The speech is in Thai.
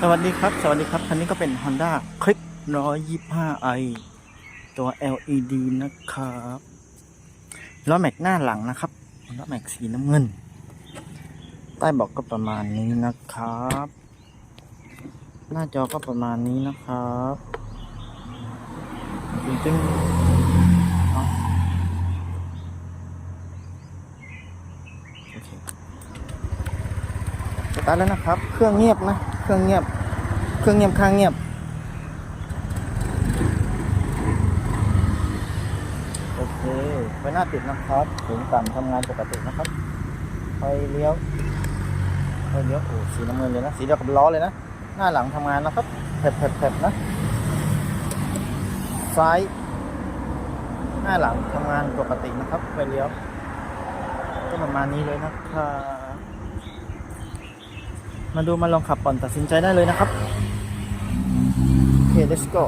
สวัสดีครับ สวัสดีครับ คันนี้ก็เป็น Honda Click 125i ตัว LED นะครับล้อแม็กหน้าหลังนะครับล้อแม็กสีน้ำเงิน ใต้เบอกก็ประมาณนี้นะครับ หน้าจอก็ประมาณนี้นะครับจริงๆโอเคสตาร์ทแล้วนะครับ เครื่องเงียบนะ เครื่องเงียบ เครื่องเงียบข้างเงียบ โอเคไฟหน้าติดนะครับถึงต่ำทำงานปกตินะครับ ไฟเลี้ยว ไฟเลี้ยว โอ้สีน้ำเงินเลยนะ สีเดียวกับล้อเลยนะ หน้าหลังทำงานนะครับแผลบๆๆนะ ซ้าย หน้าหลังทำงานปกตินะครับ ไฟเลี้ยว ก็ประมาณนี้เลยนะครับ มาดูมาลองขับก่อนตัดสินใจได้เลยนะครับ โอเค let's go